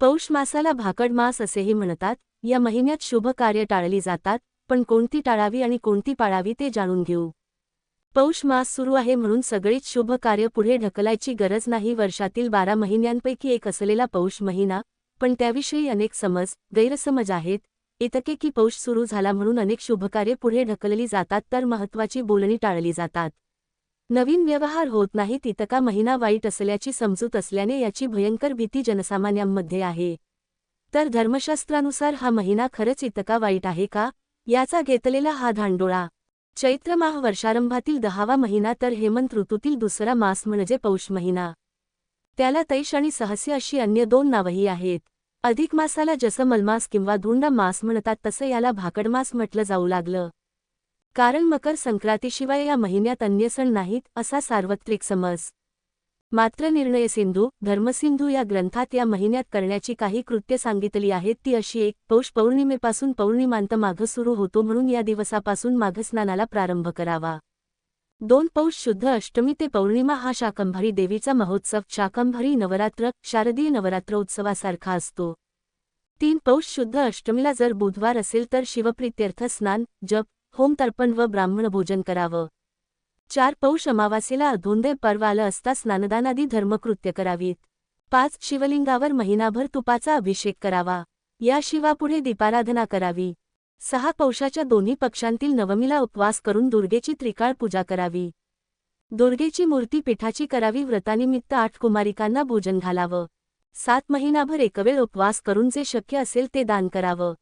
पौष मासाला भाकड मास असेही म्हणतात. या महिन्यात शुभ कार्य टाळली जातात पण कोणती टाळावी आणि कोणती पाळावी ते जाणून घेऊ. पौष मास सुरू आहे म्हणून सगळीच शुभ कार्य पुढे ढकलायची गरज नाही. वर्षातील बारा महिन्यांपैकी एक असलेला पौष महिना पण त्याविषयी अनेक समज गैरसमज आहेत. इतके की पौष सुरू झाला म्हणून अनेक शुभकार्य पुढे ढकलली जातात तर महत्त्वाची बोलणी टाळली जातात. नवीन व्यवहार होत नाही तितका महिना वाईट असल्याची समजूत असल्याने याची भयंकर भीती जनसामान्यांमध्ये आहे. तर धर्मशास्त्रानुसार हा महिना खरंच इतका वाईट आहे का? याचा घेतलेला हा धांडोळा. चैत्र माह वर्षारंभातील दहावा महिना तर हेमंत ऋतूतील दुसरा मास म्हणजे पौष महिना. त्याला तैश आणि सहस्य अशी अन्य दोन नावही आहेत. अधिक मासाला जसं मलमास किंवा धुंड मास म्हणतात तसं याला भाकडमास म्हटलं जाऊ लागलं. कारण मकर संक्रांतीशिवाय या महिन्यात अन्य सण नाहीत असा सार्वत्रिक समज. मात्र निर्णय सिंधू धर्मसिंधू या ग्रंथात या महिन्यात करण्याची काही कृत्य सांगितली आहेत ती अशी एक पौष पौर्णिमेपासून पौर्णिमांत माघ सुरू होतो म्हणून या दिवसापासून माघस्नानाला प्रारंभ करावा. दोन पौष शुद्ध अष्टमी ते पौर्णिमा हा शाकंभरी देवीचा महोत्सव शाकंभरी नवरात्र शारदीय नवरात्र उत्सवासारखा असतो. तीन पौष शुद्ध अष्टमीला जर बुधवार असेल तर शिवप्रित्यर्थ स्नान जप होम तर्पण व ब्राह्मण भोजन करावं. चार पौष अमावासीला अधोंदय पर्व आलं असता स्नानदानादी धर्मकृत्य करावीत. पाच शिवलिंगावर महिनाभर तुपाचा अभिषेक करावा. या शिवापुढे दीपाराधना करावी. सहा पौषाच्या दोन्ही पक्षांतील नवमीला उपवास करून दुर्गेची त्रिकाळ पूजा करावी. दुर्गेची मूर्ती पिठाची करावी व्रतानिमित्त आठ कुमारिकांना भोजन घालावं. सात महिनाभर एकवेळ उपवास करून जे शक्य असेल ते दान करावं.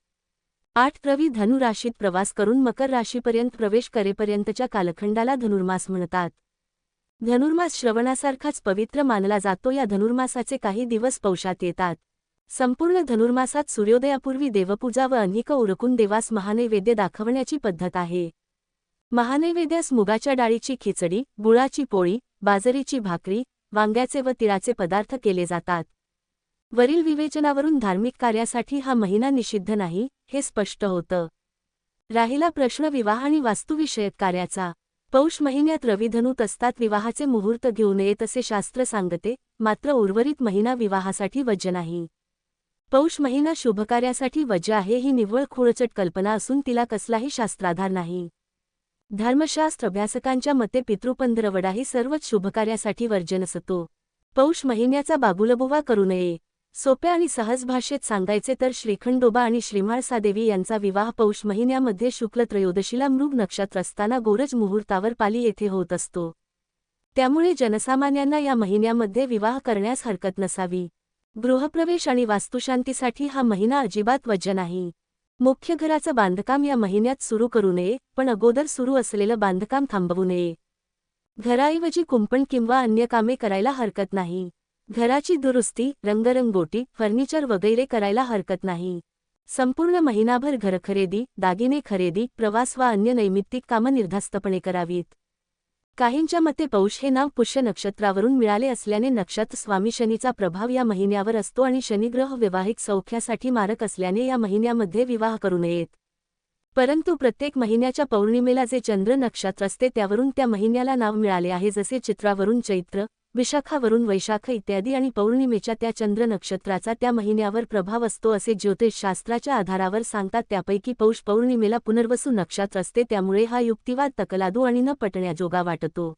आठ रवी धनुराशीत प्रवास करून मकर राशीपर्यंत प्रवेश करेपर्यंतच्या कालखंडाला धनुर्मास म्हणतात. धनुर्मास श्रवणासारखाच पवित्र मानला जातो. या धनुर्मासाचे काही दिवस पौषात येतात. संपूर्ण धनुर्मासात सूर्योदयापूर्वी देवपूजा व अनिक उरकून देवास महानैवेद्य दाखवण्याची पद्धत आहे. महानैवेद्यास मुगाच्या डाळीची खिचडी गुळाची पोळी बाजरीची भाकरी वांग्याचे व तिळाचे पदार्थ केले जातात. वरील विवेचनावरून धार्मिक कार्यासाठी हा महिना निषिद्ध नाही हे स्पष्ट होतं. राहिला प्रश्न विवाह आणि वास्तुविषयक कार्याचा. पौष महिन्यात रविधनूत असतात विवाहाचे मुहूर्त घेऊ नयेत असे शास्त्र सांगते मात्र उर्वरित महिना विवाहासाठी वज्ज नाही. पौष महिना शुभकार्यासाठी वज्ज आहे ही निव्वळ खुळचट कल्पना असून तिला कसलाही शास्त्राधार नाही. धर्मशास्त्र अभ्यासकांच्या मते पितृपंधरवडा ही सर्वच शुभकार्यासाठी वर्जन असतो पौष महिन्याचा बाबुलबुवा करू नये. सोप्या आणि सहज भाषेत सांगायचे तर श्रीखंडोबा आणि श्रीमाळसादेवी यांचा विवाह पौष महिन्यामध्ये शुक्ल त्रयोदशीला मृग नक्षत्र असताना गोरज मुहूर्तावर पाली येथे होत असतो. त्यामुळे जनसामान्यांना या महिन्यामध्ये विवाह करण्यास हरकत नसावी. गृहप्रवेश आणि वास्तुशांतीसाठी हा महिना अजिबात वज्ज नाही. मुख्य घराचं बांधकाम या महिन्यात सुरू करू नये पण अगोदर सुरू असलेलं बांधकाम थांबवू नये. घराऐवजी कुंपण किंवा अन्य कामे करायला हरकत नाही. घराची दुरुस्ती रंगरंगोटी फर्निचर वगैरे करायला हरकत नाही. संपूर्ण महिनाभर घरखरेदी दागिने खरेदी प्रवास वा अन्य नैमित्तिक कामं निर्धास्तपणे करावीत. काहींच्या मते पौष हे नाव पुष्य नक्षत्रावरून मिळाले असल्याने नक्षत्र स्वामी शनीचा प्रभाव या महिन्यावर असतो आणि शनिग्रह वैवाहिक सौख्यासाठी मारक असल्याने या महिन्यामध्ये विवाह करू नयेत. परंतु प्रत्येक महिन्याच्या पौर्णिमेला जे चंद्र नक्षत्र असते त्यावरून त्या महिन्याला नाव मिळाले आहे जसे चित्रावरून चैत्र विशाखावरून वैशाख इत्यादी आणि पौर्णिमेच्या त्या चंद्र नक्षत्राचा त्या महिन्यावर प्रभाव असतो असे ज्योतिषशास्त्राच्या आधारावर सांगतात. त्यापैकी पौष पौर्णिमेला पुनर्वसू नक्षत्र असते त्यामुळे हा युक्तिवाद तकलादू आणि न पटण्याजोगा वाटतो.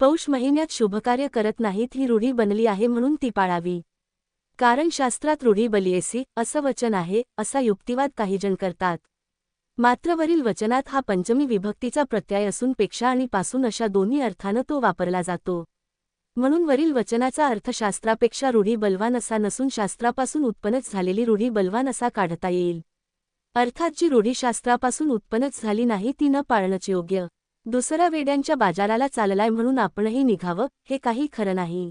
पौष महिन्यात शुभकार्य करत नाहीत ही रूढी बनली आहे म्हणून ती पाळावी. कारण शास्त्रात रूढी बलियेसी असं वचन आहे असा युक्तिवाद काहीजण करतात. मात्र वरील वचनात हा पंचमी विभक्तीचा प्रत्यय असून पेक्षा आणि पासून अशा दोन्ही अर्थानं तो वापरला जातो. म्हणून वरील वचनाचा अर्थ शास्त्रापेक्षा रूढी बलवान असा नसून शास्त्रापासून उत्पन्नच झालेली रूढी बलवान असा काढता येईल. अर्थात जी रूढी शास्त्रापासून उत्पन्नच झाली नाही ती न पाळणंच योग्य. दुसरा वेड्यांच्या बाजाराला चाललाय म्हणून आपणही निघावं हे काही खरं नाही.